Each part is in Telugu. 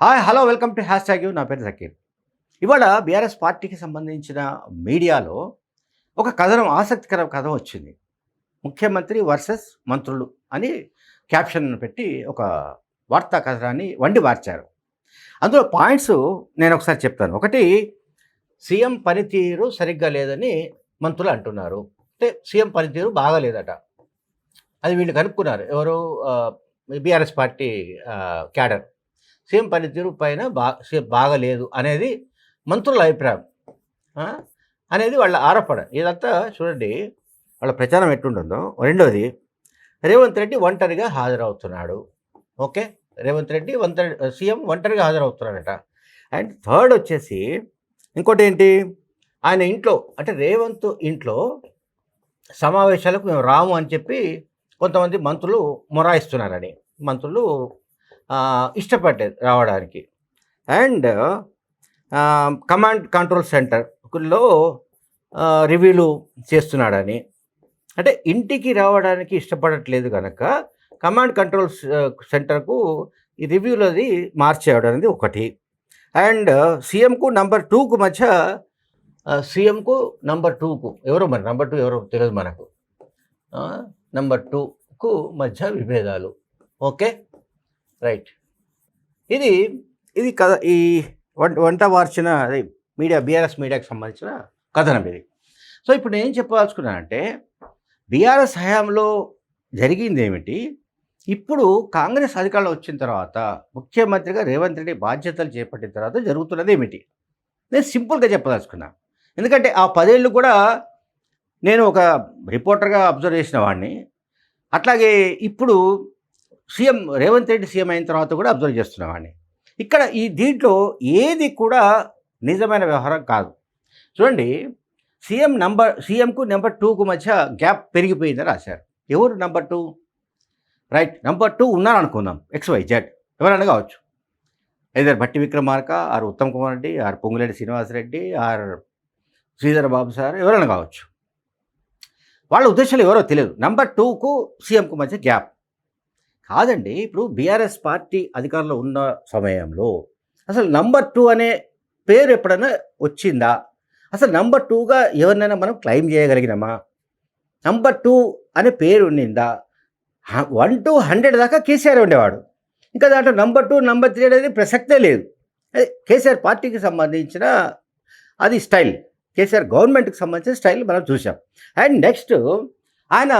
Hi hello welcome to hashtag నా పేరు జకీర్ ఇవాళ బీఆర్ఎస్ పార్టీకి సంబంధించిన మీడియాలో ఒక కథనం ఆసక్తికర కథ వచ్చింది. ముఖ్యమంత్రి వర్సెస్ మంత్రులు అని క్యాప్షన్ పెట్టి ఒక వార్తా కథనాన్ని వండి మార్చారు. అందులో పాయింట్స్ నేను ఒకసారి చెప్తాను. ఒకటి సీఎం పనితీరు సరిగ్గా లేదని మంత్రులు అంటున్నారు. అంటే సీఎం పనితీరు బాగాలేదట. అది వీళ్ళు కనుక్కున్నారు. ఎవరు? BRS party cadre. సీఎం పనితీరు పైన బా బాగలేదు అనేది మంత్రుల అభిప్రాయం. అనేది వాళ్ళ ఆరోపణ. ఇదంతా చూడండి వాళ్ళ ప్రచారం ఎట్టుంటుందో రెండోది రేవంత్ రెడ్డి ఒంటరిగా హాజరవుతున్నాడు. ఓకే? రేవంత్ రెడ్డి ఒంటరి సీఎం ఒంటరిగా హాజరవుతున్నాడట. అండ్ థర్డ్ వచ్చేసి ఇంకోటి ఏంటి ఆయన ఇంట్లో అంటే రేవంత్ ఇంట్లో సమావేశాలకు మేము రాము అని చెప్పి కొంతమంది మంత్రులు మొరాయిస్తున్నారని. మంత్రులు ఇష్టపడేది రావడానికి. అండ్ కమాండ్ కంట్రోల్ సెంటర్లో రివ్యూలు చేస్తున్నాడని. అంటే ఇంటికి రావడానికి ఇష్టపడట్లేదు కనుక కమాండ్ కంట్రోల్ సెంటర్కు ఈ రివ్యూలు అది మార్చేయడం అనేది ఒకటి. అండ్ సీఎంకు నంబర్ టూకు మధ్య సీఎంకు నంబర్ టూకు ఎవరో మరి? నంబర్ టూ ఎవరో? తెలియదు మనకు. నంబర్ టూకు మధ్య విభేదాలు. ఓకే? రైట్ ఇది ఇది కథ ఈ వంట వంట వార్చిన అదే మీడియా బీఆర్ఎస్ మీడియాకి సంబంధించిన కథనం ఇది. సో ఇప్పుడు నేను చెప్పదలుచుకున్నానంటే బీఆర్ఎస్ హయాంలో జరిగింది ఏమిటి? ఇప్పుడు కాంగ్రెస్ అధికారంలో వచ్చిన తర్వాత ముఖ్యమంత్రిగా రేవంత్ రెడ్డి బాధ్యతలు చేపట్టిన తర్వాత జరుగుతున్నది ఏమిటి? నేను సింపుల్గా చెప్పదలుచుకున్నా. ఎందుకంటే ఆ పదేళ్ళు కూడా నేను ఒక రిపోర్టర్గా అబ్జర్వ్ చేసిన వాడిని. అట్లాగే ఇప్పుడు సీఎం రేవంత్ రెడ్డి సీఎం అయిన తర్వాత కూడా అబ్జర్వ్ చేస్తున్నామండి. ఇక్కడ ఈ దీంట్లో ఏది కూడా నిజమైన వ్యవహారం కాదు. చూడండి సీఎం నంబర్ సీఎంకు నెంబర్ టూకు మధ్య గ్యాప్ పెరిగిపోయిందని రాశారు. ఎవరు number two? Right number two ఉన్నారు అనుకుందాం ఎక్స్ వై జెడ్ ఎవరైనా కావచ్చు. Either Bhatti Vikramarka or Uttam Kumar Reddy or Ponguleti Srinivasareddy or Sridhar Babu sir ఎవరైనా కావచ్చు. వాళ్ళ ఉద్దేశాలు ఎవరో తెలియదు. నెంబర్ టూకు సీఎంకు మధ్య గ్యాప్. కాదండి. ఇప్పుడు బీఆర్ఎస్ పార్టీ అధికారంలో ఉన్న సమయంలో అసలు నంబర్ టూ అనే పేరు ఎప్పుడైనా వచ్చిందా? అసలు నంబర్ టూగా ఎవరినైనా మనం క్లెయిమ్ చేయగలిగినామా? నంబర్ టూ అనే పేరు ఉండిందా వన్ టు హండ్రెడ్ దాకా కేసీఆర్ ఉండేవాడు. ఇంకా దాంట్లో నంబర్ టూ నంబర్ త్రీ అనేది ప్రసక్తే లేదు. అది కేసీఆర్ పార్టీకి సంబంధించిన అది స్టైల్. కేసీఆర్ గవర్నమెంట్కి సంబంధించిన స్టైల్ మనం చూసాం అండ్ నెక్స్ట్ ఆయన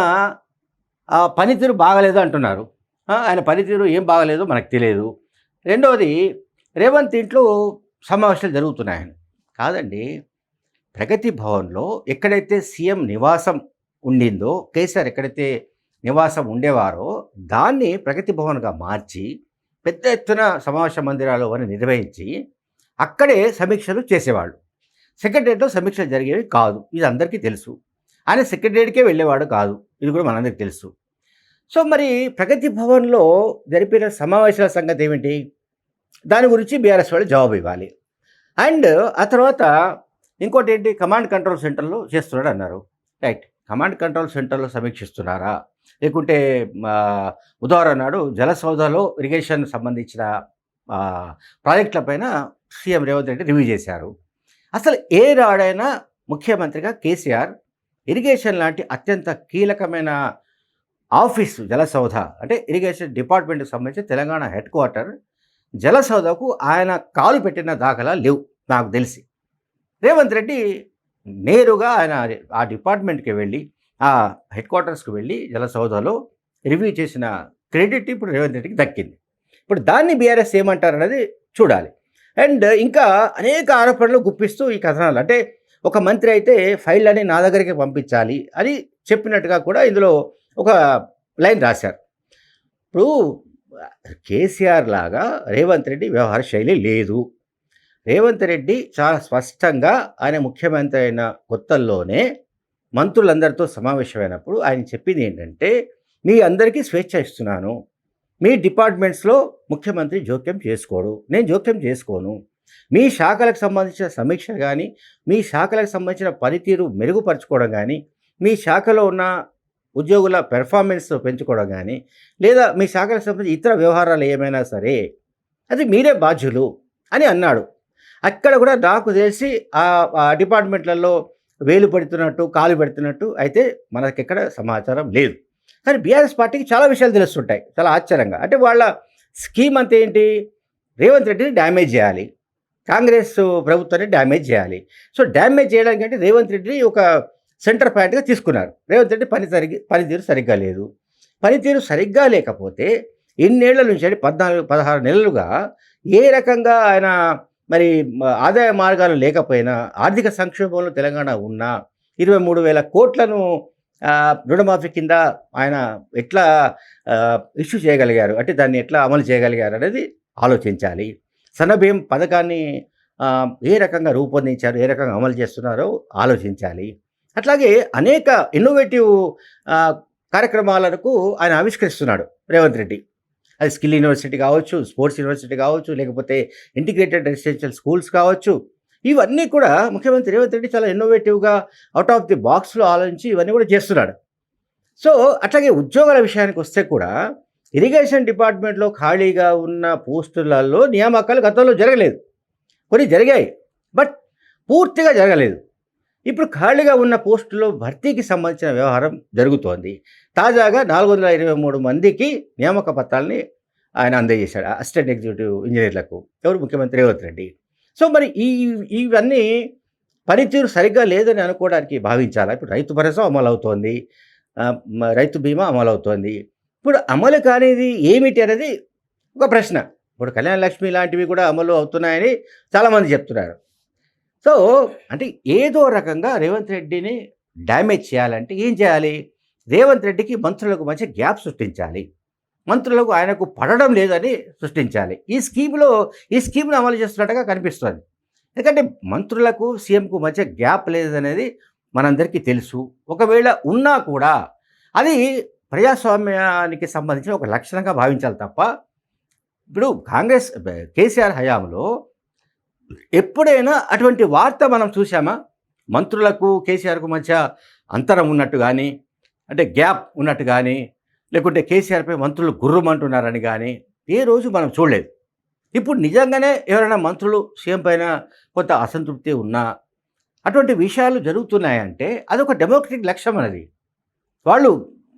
ఆ, పనితీరు బాగలేదు అంటున్నారు. ఆయన పనితీరు ఏం బాగలేదో మనకు తెలియదు రెండవది రేవంత్ ఇంట్లో సమావేశాలు జరుగుతున్నాయని కాదండి ప్రగతి భవన్లో ఎక్కడైతే సీఎం నివాసం ఉండిందో కేసీఆర్ ఎక్కడైతే నివాసం ఉండేవారో దాన్ని ప్రగతి భవన్గా మార్చి పెద్ద ఎత్తున సమావేశ మందిరాలు అని నిర్వహించి అక్కడే సమీక్షలు చేసేవాళ్ళు. సెక్రటరియట్లో సమీక్షలు జరిగేవి కాదు. ఇది అందరికీ తెలుసు. ఆయన సెక్రటరియట్కే వెళ్ళేవాడు కాదు. ఇది కూడా మనందరికీ తెలుసు. సో మరి ప్రగతి భవన్లో జరిపిన సమావేశాల సంగతి ఏమిటి? దాని గురించి బీఆర్ఎస్ వాళ్ళు జవాబు ఇవ్వాలి. అండ్ ఆ తర్వాత ఇంకోటి ఏంటి? కమాండ్ కంట్రోల్ సెంటర్లో చేస్తున్నాడు అన్నారు. రైట్. కమాండ్ కంట్రోల్ సెంటర్లో సమీక్షిస్తున్నారా? లేకుంటే ఉదాహరణ నాడు జలసౌధలో ఇరిగేషన్ సంబంధించిన ఆ, ప్రాజెక్టులపైన సీఎం రేవంత్ రెడ్డి రివ్యూ చేశారు. అసలు ఏ నాడైనా ముఖ్యమంత్రిగా కేసీఆర్ ఇరిగేషన్ లాంటి అత్యంత కీలకమైన ఆఫీసు జలసౌధ అంటే ఇరిగేషన్ డిపార్ట్మెంట్కి సంబంధించి తెలంగాణ హెడ్ క్వార్టర్ జలసౌధకు ఆయన కాలు పెట్టిన దాఖలా లేవు నాకు తెలిసి. రేవంత్ రెడ్డి నేరుగా ఆయన ఆ డిపార్ట్మెంట్కి వెళ్ళి ఆ హెడ్ క్వార్టర్స్కి వెళ్ళి జలసౌధలో రివ్యూ చేసిన క్రెడిట్ ఇప్పుడు రేవంత్ రెడ్డికి దక్కింది. ఇప్పుడు దాన్ని బీఆర్ఎస్ ఏమంటారు అనేది చూడాలి. అండ్ ఇంకా అనేక ఆరోపణలు గుప్పిస్తూ ఈ కథనాలు. అంటే ఒక మంత్రి అయితే ఫైల్ అని నా దగ్గరికి పంపించాలి అని చెప్పినట్టుగా కూడా ఇందులో ఒక లైన్ రాశారు. ఇప్పుడు కేసీఆర్ లాగా రేవంత్ రెడ్డి వ్యవహార శైలి లేదు. రేవంత్ రెడ్డి చాలా స్పష్టంగా ఆయన ముఖ్యమంత్రి అయిన కొత్తల్లోనే మంత్రులందరితో సమావేశమైనప్పుడు ఆయన చెప్పింది ఏంటంటే మీ అందరికీ స్వేచ్ఛ ఇస్తున్నాను. మీ డిపార్ట్మెంట్స్లో ముఖ్యమంత్రి జోక్యం చేసుకోడు. నేను జోక్యం చేసుకోను. మీ శాఖలకు సంబంధించిన సమీక్ష కానీ మీ శాఖలకు సంబంధించిన పనితీరు మెరుగుపరచుకోవడం కానీ మీ శాఖలో ఉన్న ఉద్యోగుల పెర్ఫార్మెన్స్ పెంచుకోవడం కానీ లేదా మీ శాఖకు సంబంధించి ఇతర వ్యవహారాలు ఏమైనా సరే అది మీరే బాధ్యులు అని అన్నాడు. అక్కడ కూడా నాకు తెలిసి ఆ డిపార్ట్మెంట్లలో వేలు పెడుతున్నట్టు కాలు పెడుతున్నట్టు అయితే మనకి ఇక్కడ సమాచారం లేదు. కానీ బీఆర్ఎస్ పార్టీకి చాలా విషయాలు తెలుస్తుంటాయి చాలా ఆశ్చర్యంగా. అంటే వాళ్ళ స్కీమ్ అంతా ఏంటి? రేవంత్ రెడ్డిని డ్యామేజ్ చేయాలి కాంగ్రెస్ ప్రభుత్వాన్ని డ్యామేజ్ చేయాలి. సో డ్యామేజ్ చేయడానికి అంటే రేవంత్ రెడ్డిని ఒక సెంటర్ పాయింట్గా తీసుకున్నారు రేవంత్ రెడ్డి పని సరిగ్గా పనితీరు సరిగ్గా లేదు. పనితీరు సరిగ్గా లేకపోతే ఎన్నేళ్ళ నుంచి అంటే పద్నాలుగు పదహారు నెలలుగా ఏ రకంగా ఆయన మరి ఆదాయ మార్గాలు లేకపోయినా ఆర్థిక సంక్షోభంలో తెలంగాణ ఉన్నా ఇరవై మూడు వేల కోట్లను రుణమాఫీ కింద ఆయన ఎట్లా ఇష్యూ చేయగలిగారు? అంటే దాన్ని ఎట్లా అమలు చేయగలిగారు అనేది ఆలోచించాలి. సన్నభీం పథకాన్ని ఏ రకంగా రూపొందించారు ఏ రకంగా అమలు చేస్తున్నారో ఆలోచించాలి. అట్లాగే అనేక ఇన్నోవేటివ్ కార్యక్రమాలకు ఆయన ఆవిష్కరిస్తున్నాడు రేవంత్ రెడ్డి. అది స్కిల్ యూనివర్సిటీ కావచ్చు స్పోర్ట్స్ యూనివర్సిటీ కావచ్చు లేకపోతే ఇంటిగ్రేటెడ్ రెసిడెన్షియల్ స్కూల్స్ కావచ్చు. ఇవన్నీ కూడా ముఖ్యమంత్రి రేవంత్ రెడ్డి చాలా ఇన్నోవేటివ్గా అవుట్ ఆఫ్ ది బాక్స్లో ఆలోచించి ఇవన్నీ కూడా చేస్తున్నాడు. సో అట్లాగే ఉద్యోగాల విషయానికి వస్తే కూడా ఇరిగేషన్ డిపార్ట్మెంట్లో ఖాళీగా ఉన్న పోస్టులలో నియామకాలు గతంలో జరగలేదు. కొన్ని జరిగాయి బట్ పూర్తిగా జరగలేదు. ఇప్పుడు ఖాళీగా ఉన్న పోస్టులో భర్తీకి సంబంధించిన వ్యవహారం జరుగుతోంది. తాజాగా నాలుగు వందల ఇరవై మూడు మందికి నియామక పత్రాలని ఆయన అందజేశాడు అసిస్టెంట్ ఎగ్జిక్యూటివ్ ఇంజనీర్లకు. ఎవరు? ముఖ్యమంత్రి రేవంత్ రెడ్డి. సో మరి ఈ ఇవన్నీ పనితీరు సరిగ్గా లేదని అనుకోవడానికి భావించాలా? ఇప్పుడు రైతు భరోసా అమలు అవుతోంది రైతు బీమా అమలు అవుతోంది ఇప్పుడు అమలు కానిది ఏమిటి అనేది ఒక ప్రశ్న. ఇప్పుడు కళ్యాణ లక్ష్మి లాంటివి కూడా అమలు అవుతున్నాయని చాలామంది చెప్తున్నారు. సో అంటే ఏదో రకంగా రేవంత్ రెడ్డిని డ్యామేజ్ చేయాలంటే ఏం చేయాలి? రేవంత్ రెడ్డికి మంత్రులకు మంచి గ్యాప్ సృష్టించాలి. మంత్రులకు ఆయనకు పడడం లేదని సృష్టించాలి. ఈ స్కీమ్లో ఈ స్కీమ్ను అమలు చేస్తున్నట్టుగా కనిపిస్తుంది. ఎందుకంటే మంత్రులకు సీఎంకు మధ్య గ్యాప్ లేదనేది మనందరికీ తెలుసు. ఒకవేళ ఉన్నా కూడా అది ప్రజాస్వామ్యానికి సంబంధించిన ఒక లక్షణంగా భావించాలి తప్ప ఇప్పుడు కాంగ్రెస్ కేసీఆర్ హయాంలో ఎప్పుడైనా అటువంటి వార్త మనం చూసామా మంత్రులకు కేసీఆర్కు మధ్య అంతరం ఉన్నట్టు కానీ అంటే గ్యాప్ ఉన్నట్టు కానీ లేకుంటే కేసీఆర్పై మంత్రులు గుర్రమంటున్నారని కానీ ఏ రోజు మనం చూడలేదు. ఇప్పుడు నిజంగానే ఎవరైనా మంత్రులు సీఎం పైన కొంత అసంతృప్తి ఉన్నా అటువంటి విషయాలు జరుగుతున్నాయంటే అదొక డెమోక్రటిక్ లక్ష్యం అనేది. వాళ్ళు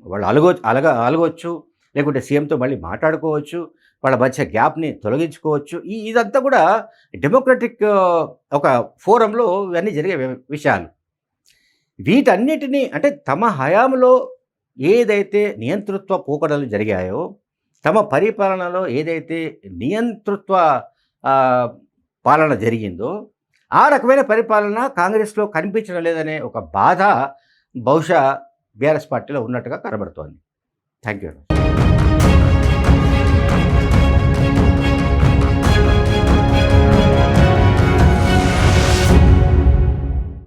వాళ్ళు అలగో అలగ అలగవచ్చు లేకుంటే సీఎంతో మళ్ళీ మాట్లాడుకోవచ్చు వాళ్ళ మధ్య గ్యాప్ని తొలగించుకోవచ్చు. ఈ ఇదంతా కూడా డెమోక్రటిక్ ఒక ఫోరంలో ఇవన్నీ జరిగే వి- విషయాలు. వీటన్నిటినీ అంటే తమ హయాంలో ఏదైతే నియంతృత్వ పోకడలు జరిగాయో తమ పరిపాలనలో ఏదైతే నియంతృత్వ పాలన జరిగిందో ఆ రకమైన పరిపాలన కాంగ్రెస్లో కనిపించడం లేదనే ఒక బాధ బహుశా బీఆర్ఎస్ పార్టీలో ఉన్నట్టుగా కనబడుతోంది. Thank you.